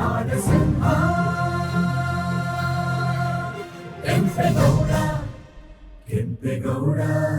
ನಾಡಸಿಂಹ ಕೆಂಪೇಗೌಡ ಕೆಂಪೇಗೌಡ ದೇವನಹಳ್ಳಿ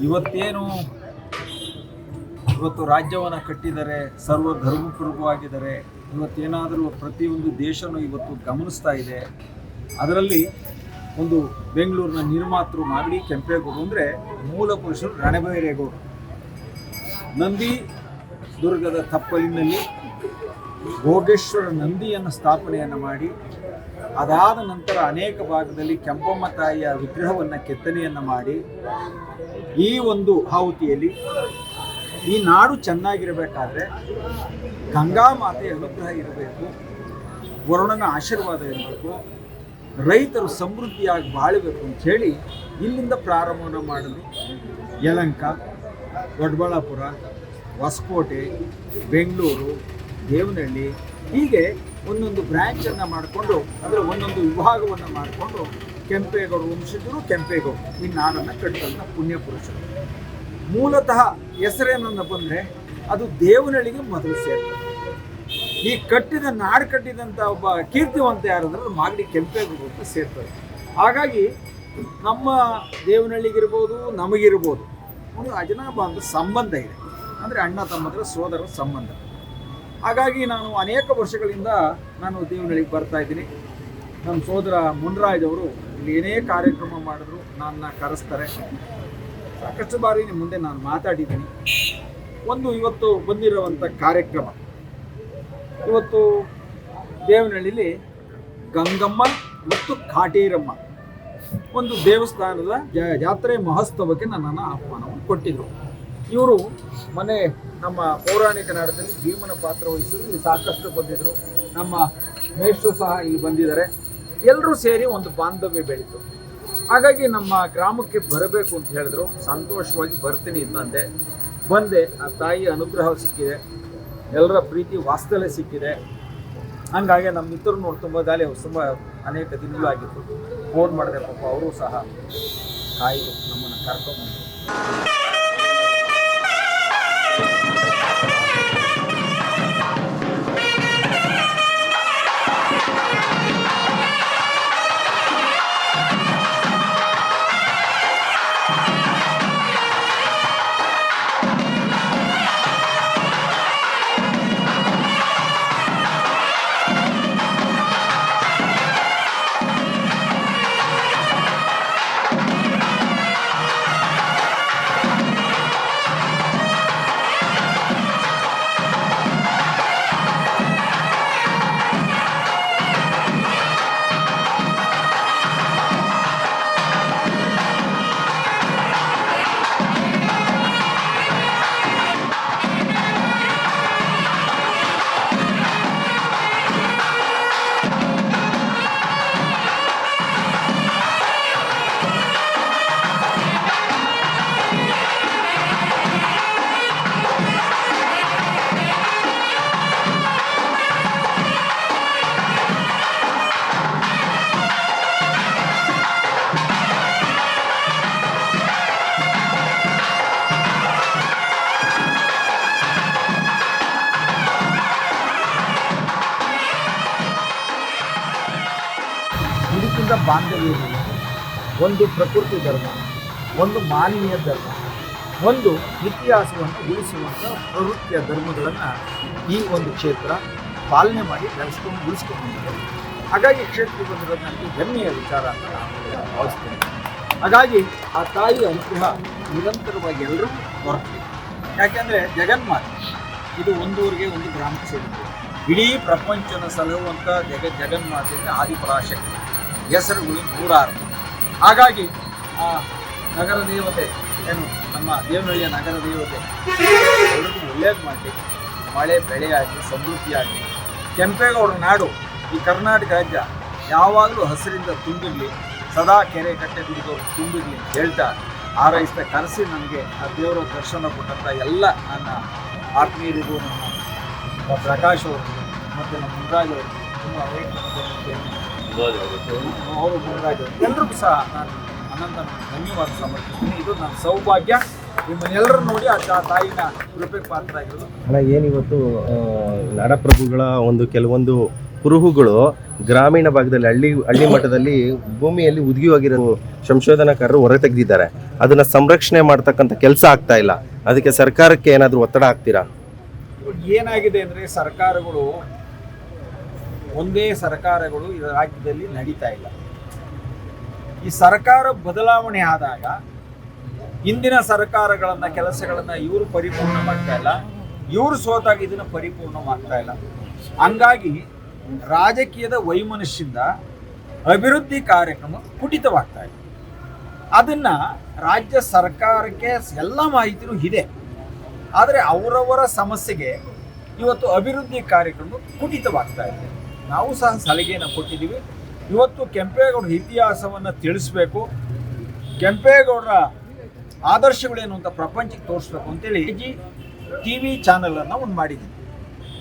ಇವತ್ತೇನು ಇವತ್ತು ರಾಜ್ಯವನ್ನು ಕಟ್ಟಿದ್ದಾರೆ ಸರ್ವ ಧರ್ಮಪ್ರಭುವಾಗಿದ್ದಾರೆ ಇವತ್ತೇನಾದರೂ ಪ್ರತಿಯೊಂದು ದೇಶನೂ ಇವತ್ತು ಗಮನಿಸ್ತಾ ಇದೆ. ಅದರಲ್ಲಿ ಒಂದು ಬೆಂಗಳೂರಿನ ನಿರ್ಮಾತೃ ಮಾಗಡಿ ಕೆಂಪೇಗೌಡರು ಅಂದರೆ ಮೂಲ ಪುರುಷರು ರಣಬೈರೇಗೌಡರು ನಂದಿ ದುರ್ಗದ ತಪ್ಪಲಿನಲ್ಲಿ ಭೋಗೇಶ್ವರ ನಂದಿಯನ್ನು ಸ್ಥಾಪನೆಯನ್ನು ಮಾಡಿ ಅದಾದ ನಂತರ ಅನೇಕ ಭಾಗದಲ್ಲಿ ಕೆಂಪಮ್ಮ ತಾಯಿಯ ವಿಗ್ರಹವನ್ನು ಕೆತ್ತನೆಯನ್ನು ಮಾಡಿ ಈ ಒಂದು ಆಹುತಿಯಲ್ಲಿ ಈ ನಾಡು ಚೆನ್ನಾಗಿರಬೇಕಾದ್ರೆ ಗಂಗಾ ಮಾತೆಯ ಅನುಗ್ರಹ ಇರಬೇಕು, ವರುಣನ ಆಶೀರ್ವಾದ ಇರಬೇಕು, ರೈತರು ಸಮೃದ್ಧಿಯಾಗಿ ಬಾಳಬೇಕು ಅಂತ ಹೇಳಿ ಇಲ್ಲಿಂದ ಪ್ರಾರಂಭವನ್ನು ಮಾಡಲು ಯಲಂಕ, ದೊಡ್ಡಬಳ್ಳಾಪುರ, ಹೊಸಕೋಟೆ, ಬೆಂಗಳೂರು, ದೇವನಹಳ್ಳಿ ಹೀಗೆ ಒಂದೊಂದು ಬ್ರ್ಯಾಂಚನ್ನು ಮಾಡಿಕೊಂಡು, ಅಂದರೆ ಒಂದೊಂದು ವಿಭಾಗವನ್ನು ಮಾಡಿಕೊಂಡು ಕೆಂಪೇಗೌಡ ವಂಶಜರು ಕೆಂಪೇಗೌಡ ಈ ನಾಡನ್ನು ಕಟ್ಟಿದಂಥ ಪುಣ್ಯ ಪುರುಷರು. ಮೂಲತಃ ಹೆಸರೇನನ್ನ ಬಂದರೆ ಅದು ದೇವನಳಿಗೆ ಮೊದಲು ಸೇರ್ತದೆ ಈ ಕಟ್ಟಿದ ನಾಡು ಕಟ್ಟಿದಂಥ ಒಬ್ಬ ಕೀರ್ತಿವಂತ ಯಾರಂದ್ರೆ ಮಾಗಡಿ ಕೆಂಪೇಗೌಡ ಅಂತ ಸೇರ್ತದೆ ಹಾಗಾಗಿ ನಮ್ಮ ದೇವನಹಳ್ಳಿಗಿರ್ಬೋದು, ನಮಗಿರ್ಬೋದು, ಒಂದು ಅಜನಾಬಾಂಧ ಸಂಬಂಧ ಇದೆ. ಅಂದರೆ ಅಣ್ಣ ತಮ್ಮದ್ರ ಸೋದರ ಸಂಬಂಧ. ಹಾಗಾಗಿ ನಾನು ಅನೇಕ ವರ್ಷಗಳಿಂದ ನಾನು ದೇವನಹಳ್ಳಿಗೆ ಬರ್ತಾ ಇದ್ದೀನಿ. ನಮ್ಮ ಸೋದರ ಮುನ್ರಾಜ್ ಅವರು ಇಲ್ಲಿ ಏನೇ ಕಾರ್ಯಕ್ರಮ ಮಾಡಿದ್ರು ನನ್ನ ಕರೆಸ್ತಾರೆ. ಸಾಕಷ್ಟು ಬಾರಿ ನಿಮ್ಮ ಮುಂದೆ ನಾನು ಮಾತಾಡಿದ್ದೀನಿ. ಒಂದು ಇವತ್ತು ಬಂದಿರುವಂಥ ಕಾರ್ಯಕ್ರಮ. ಇವತ್ತು ದೇವನಹಳ್ಳಿಲಿ ಗಂಗಮ್ಮ ಮತ್ತು ಕಾಟೇರಮ್ಮ ಒಂದು ದೇವಸ್ಥಾನದ ಜಾತ್ರೆ ಮಹೋತ್ಸವಕ್ಕೆ ನನ್ನನ್ನು ಆಹ್ವಾನವನ್ನು ಕೊಟ್ಟಿದ್ದರು ಇವರು ಮನೆ ನಮ್ಮ ಪೌರಾಣಿಕ ನಾಡದಲ್ಲಿ ಭೀಮನ ಪಾತ್ರ ವಹಿಸಿದ್ರು, ಇಲ್ಲಿ ಸಾಕಷ್ಟು ಬಂದಿದ್ದರು ನಮ್ಮ ಮೇಷ್ಟ್ರು ಸಹ ಇಲ್ಲಿ ಬಂದಿದ್ದಾರೆ. ಎಲ್ಲರೂ ಸೇರಿ ಒಂದು ಬಾಂಧವ್ಯ ಬೆಳೀತು. ಹಾಗಾಗಿ ನಮ್ಮ ಗ್ರಾಮಕ್ಕೆ ಬರಬೇಕು ಅಂತ ಹೇಳಿದ್ರು. ಸಂತೋಷವಾಗಿ ಬರ್ತೀನಿ ಇದ್ದಂತೆ ಬಂದೆ, ಆ ತಾಯಿಯ ಅನುಗ್ರಹ ಸಿಕ್ಕಿದೆ. ಎಲ್ಲರ ಪ್ರೀತಿ ವಾಸ್ತವ್ಯ ಸಿಕ್ಕಿದೆ. ಹಂಗಾಗಿ ನಮ್ಮ ಮಿತ್ರರು ನೋಡಿ ತುಂಬ ದಾಲಿ ತುಂಬ ಅನೇಕ ದಿನಗಳು ಆಗಿತ್ತು. ಫೋನ್ ಮಾಡಿದೆ ಪಾಪ, ಅವರು ಸಹ ತಾಯಿ ನಮ್ಮನ್ನು ಕರ್ಕೊಂಬಂದರು ಬಾಂಧವ್ಯ ಧರ್ಮ ಒಂದು ಪ್ರಕೃತಿ ಧರ್ಮ, ಒಂದು ಮಾನವೀಯ ಧರ್ಮ, ಒಂದು ಇತಿಹಾಸವನ್ನು ಉಳಿಸುವಂಥ ಪ್ರವೃತ್ತಿಯ ಧರ್ಮಗಳನ್ನು ಈ ಒಂದು ಕ್ಷೇತ್ರ ಪಾಲನೆ ಮಾಡಿ ಬೆಳೆಸ್ಕೊಂಡು ಉಳಿಸ್ಕೊಂಡು ಹಾಗಾಗಿ ಕ್ಷೇತ್ರಕ್ಕೆ ಬಂದಿರೋದು ನನಗೆ ಹೆಮ್ಮೆಯ ವಿಚಾರ ಅಂತ ಭಾವಿಸ್ತೇನೆ. ಹಾಗಾಗಿ ಆ ತಾಯಿಯ ಅನುಗ್ರಹ ನಿರಂತರವಾಗಿ ಎಲ್ಲರೂ ದೊರಕಲಿ ಯಾಕೆಂದರೆ ಜಗನ್ಮಾತೆ ಇದು ಒಂದೂರಿಗೆ ಒಂದು ಗ್ರಾಮಕ್ಕೆ ಸೇರಿದೆ ಇಡೀ ಪ್ರಪಂಚನ ಸಲಹುವಂಥ ಜಗ ಜಗನ್ಮಾತೆ ಅಂದರೆ ಆದಿಪರಾಶಕ್ತಿ. ಹೆಸರುಗಳು ನೂರಾರು. ಹಾಗಾಗಿ, ಆ, ನಗರ ದೇವತೆ, ಏನು, ನಮ್ಮ ದೇವನಹಳ್ಳಿಯ ನಗರ ದೇವತೆ ಎಲ್ಲರಿಗೂ ಒಳ್ಳೇದು ಮಾಡಿ ಮಳೆ ಬೆಳೆಯಾಗಿ, ಸಮೃದ್ಧಿಯಾಗಿ. ಕೆಂಪೇಗೌಡರ ನಾಡು ಈ ಕರ್ನಾಟಕ ರಾಜ್ಯ ಯಾವಾಗಲೂ ಹಸಿರಿಂದ ತುಂಬಿರಲಿ. ಸದಾ ಕೆರೆ ಕಟ್ಟೆ ಬಿಡಿದವರು ತುಂಬಿರಲಿ ಅಂತ ಹೇಳ್ತಾ ಹಾರೈಸ್ತಾ ಕರೆಸಿ ನನಗೆ ಆ ದೇವರ ದರ್ಶನ ಕೊಟ್ಟಂಥ ಎಲ್ಲ ನನ್ನ ಆತ್ಮೀಯರಿಗೂ ನಮ್ಮ ಪ್ರಕಾಶ್ ಅವರು ಮತ್ತು ನಮ್ಮ ಮುನ್ರಾಜ್ ಅವರು ತುಂಬ ಎಲ್ರಿಗೂ ಸಹ ನಾನು ಅನಂತ ಧನ್ಯವಾದ ಸಮರ್ಪಿಸ್ತೀನಿ ಇದು ನನ್ನ ಸೌಭಾಗ್ಯ ನಿಮ್ಮನ್ನೆಲ್ಲರೂ ನೋಡಿ ಆ ತಾಯಿನ ಕೃಪೆಗೆ ಪಾತ್ರ ಆಗಿರೋದು ಅಣ್ಣ ಏನಿವತ್ತು ನಡಪ್ರಭುಗಳ ಒಂದು ಕೆಲವೊಂದು ಕುರುಹುಗಳು ಗ್ರಾಮೀಣ ಭಾಗದಲ್ಲಿ, ಹಳ್ಳಿ ಹಳ್ಳಿ ಮಟ್ಟದಲ್ಲಿ ಭೂಮಿಯಲ್ಲಿ ಉದುಗಿ ಸಂಶೋಧನಾಕಾರರು ಹೊರ ತೆಗೆದಿದ್ದಾರೆ. ಅದನ್ನ ಸಂರಕ್ಷಣೆ ಮಾಡ್ತಕ್ಕಂಥ ಕೆಲಸ ಆಗ್ತಾ ಇಲ್ಲ. ಅದಕ್ಕೆ ಸರ್ಕಾರಕ್ಕೆ ಏನಾದರೂ ಒತ್ತಡ ಹಾಕ್ತೀರಾ? ಏನಾಗಿದೆ ಅಂದರೆ ಸರ್ಕಾರಗಳು ಒಂದೇ ಸರ್ಕಾರಗಳು ಈ ರಾಜ್ಯದಲ್ಲಿ ನಡೀತಾ ಇಲ್ಲ. ಈ ಸರ್ಕಾರ ಬದಲಾವಣೆ ಆದಾಗ ಇಂದಿನ ಸರ್ಕಾರಗಳನ್ನ, ಕೆಲಸಗಳನ್ನ ಇವರು ಪರಿಪೂರ್ಣ ಮಾಡ್ತಾ ಇಲ್ಲ. ಇವರು ಸೋತಾಗ ಇದನ್ನ ಪರಿಪೂರ್ಣ ಮಾಡ್ತಾ ಇಲ್ಲ. ಹಂಗಾಗಿ ರಾಜಕೀಯದ ವೈಮನಸ್ಸಿಂದ ಅಭಿವೃದ್ಧಿ ಕಾರ್ಯಕ್ರಮ ಕುಟಿತವಾಗ್ತಾ ಇದೆ. ಅದನ್ನ ರಾಜ್ಯ ಸರ್ಕಾರಕ್ಕೆ ಎಲ್ಲ ಮಾಹಿತಿನೂ ಇದೆ. ಆದರೆ ಅವರವರ ಸಮಸ್ಯೆಗೆ ಇವತ್ತು ಅಭಿವೃದ್ಧಿ ಕಾರ್ಯಕ್ರಮ ಕುಟಿತವಾಗ್ತಾ ಇದೆ. ನಾವು ಸಹ ಸಲಹೆಯನ್ನು ಕೊಟ್ಟಿದ್ದೀವಿ. ಇವತ್ತು ಕೆಂಪೇಗೌಡರ ಇತಿಹಾಸವನ್ನು ತಿಳಿಸ್ಬೇಕು. ಕೆಂಪೇಗೌಡರ ಆದರ್ಶಗಳೇನು ಅಂತ ಪ್ರಪಂಚಕ್ಕೆ ತೋರಿಸ್ಬೇಕು ಅಂತೇಳಿ ಜಿ ಟಿ ವಿ ಚಾನಲನ್ನು ಒಂದು ಮಾಡಿದ್ದೀವಿ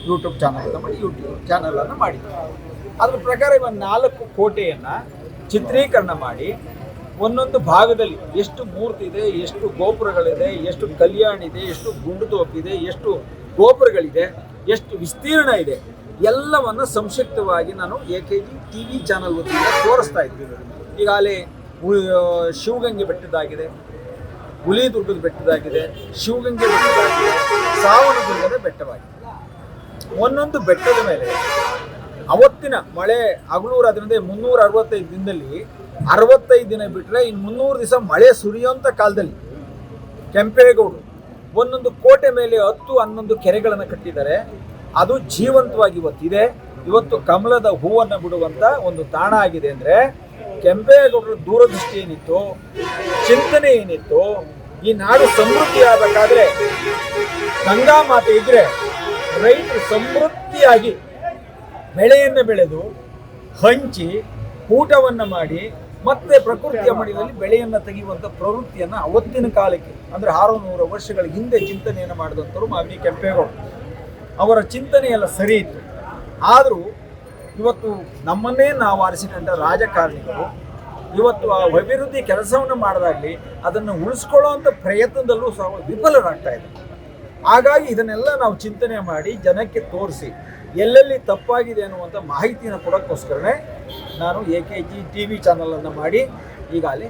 ಯೂಟ್ಯೂಬ್ ಚಾನಲನ್ನು ಮಾಡಿ, ಯೂಟ್ಯೂಬ್ ಚಾನಲನ್ನು ಮಾಡಿದ್ದೀವಿ ಅದ್ರ ಪ್ರಕಾರ ಇವನ್ ನಾಲ್ಕು ಕೋಟೆಯನ್ನು ಚಿತ್ರೀಕರಣ ಮಾಡಿ, ಒಂದೊಂದು ಭಾಗದಲ್ಲಿ ಎಷ್ಟು ಮೂರ್ತಿ ಇದೆ, ಎಷ್ಟು ಗೋಪುರಗಳಿದೆ, ಎಷ್ಟು ಕಲ್ಯಾಣ ಇದೆ, ಎಷ್ಟು ಗುಂಡು ತೋಪಿದೆ ಎಷ್ಟು ಗೋಪುರಗಳಿದೆ, ಎಷ್ಟು ವಿಸ್ತೀರ್ಣ ಇದೆ ಎಲ್ಲವನ್ನು ಸಂಕ್ಷಿಪ್ತವಾಗಿ ನಾನು A K G T V channel ವತಿಯಿಂದ ತೋರಿಸ್ತಾ ಇದ್ದೀನಿ ಈಗಾಗಲೇ ಶಿವಗಂಗೆ ಬೆಟ್ಟದಾಗಿದೆ ಹುಲಿದುರ್ಗದ ಬೆಟ್ಟದಾಗಿದೆ, ಶಿವಗಂಗೆ ಬೆಟ್ಟದಾಗಿದೆ ಸಾವಣದುರ್ಗದ ಬೆಟ್ಟವಾಗಿದೆ. ಒಂದೊಂದು ಬೆಟ್ಟದ ಮೇಲೆ ಅವತ್ತಿನ ಮಳೆ ಹಗಲೂರು ಅದರಿಂದ ಮುನ್ನೂರ ಅರವತ್ತೈದು ದಿನದಲ್ಲಿ ಅರವತ್ತೈದು ದಿನ ಬಿಟ್ಟರೆ ಇನ್ನು ಮುನ್ನೂರು ದಿವಸ ಮಳೆ ಸುರಿಯೋಂಥ ಕಾಲದಲ್ಲಿ ಕೆಂಪೇಗೌಡರು ಒಂದೊಂದು ಕೋಟೆ ಮೇಲೆ ಹತ್ತು, ಹನ್ನೊಂದು ಕೆರೆಗಳನ್ನು ಕಟ್ಟಿದ್ದಾರೆ. ಅದು ಜೀವಂತವಾಗಿ ಇವತ್ತಿದೆ. ಇವತ್ತು ಕಮಲದ ಹೂವನ್ನು ಬಿಡುವಂತ ಒಂದು ತಾಣ ಆಗಿದೆ ಅಂದ್ರೆ ಕೆಂಪೇಗೌಡರ ದೂರದೃಷ್ಟಿ ಏನಿತ್ತು, ಚಿಂತನೆ ಏನಿತ್ತು, ಈ ನಾಡು ಸಮೃದ್ಧಿ ಆಗಬೇಕಾದ್ರೆ ಗಂಗಾ ಮಾತೆ ಇದ್ರೆ ರೈತರು ಸಮೃದ್ಧಿಯಾಗಿ ಬೆಳೆಯನ್ನು ಬೆಳೆದು ಹಂಚಿ ಊಟವನ್ನು ಮಾಡಿ ಮತ್ತೆ ಪ್ರಕೃತಿಯ ಮಡಿಯಲ್ಲಿ ಬೆಳೆಯನ್ನು ತೆಗೆಯುವಂಥ ಪ್ರವೃತ್ತಿಯನ್ನು ಅವತ್ತಿನ ಕಾಲಕ್ಕೆ, ಅಂದರೆ ಆರುನೂರು ವರ್ಷಗಳ ಹಿಂದೆ ಚಿಂತನೆಯನ್ನು ಮಾಡಿದಂಥವ್ರು ಮಾವಿನಿ ಕೆಂಪೇಗೌಡ. ಅವರ ಚಿಂತನೆ ಎಲ್ಲ ಸರಿ ಇತ್ತು. ಆದರೂ ಇವತ್ತು ನಮ್ಮನ್ನೇ ನಾವು ಆರಿಸಿಕೊಂಡ ರಾಜಕಾರಣಿಗಳು ಇವತ್ತು ಆ ಅಭಿವೃದ್ಧಿ ಕೆಲಸವನ್ನು ಮಾಡಿದಾಗಲಿ ಅದನ್ನು ಉಳಿಸ್ಕೊಳ್ಳೋವಂಥ ಪ್ರಯತ್ನದಲ್ಲೂ ಸಹ ವಿಫಲರಾಗ್ತಾ ಇದೆ ಹಾಗಾಗಿ ಇದನ್ನೆಲ್ಲ ನಾವು ಚಿಂತನೆ ಮಾಡಿ ಜನಕ್ಕೆ ತೋರಿಸಿ ಎಲ್ಲೆಲ್ಲಿ ತಪ್ಪಾಗಿದೆ ಅನ್ನುವಂಥ ಮಾಹಿತಿಯನ್ನು ಕೊಡೋಕ್ಕೋಸ್ಕರನೇ ನಾನು A K G T V ಚಾನಲನ್ನು ಮಾಡಿ ಈಗಾಗಲೇ.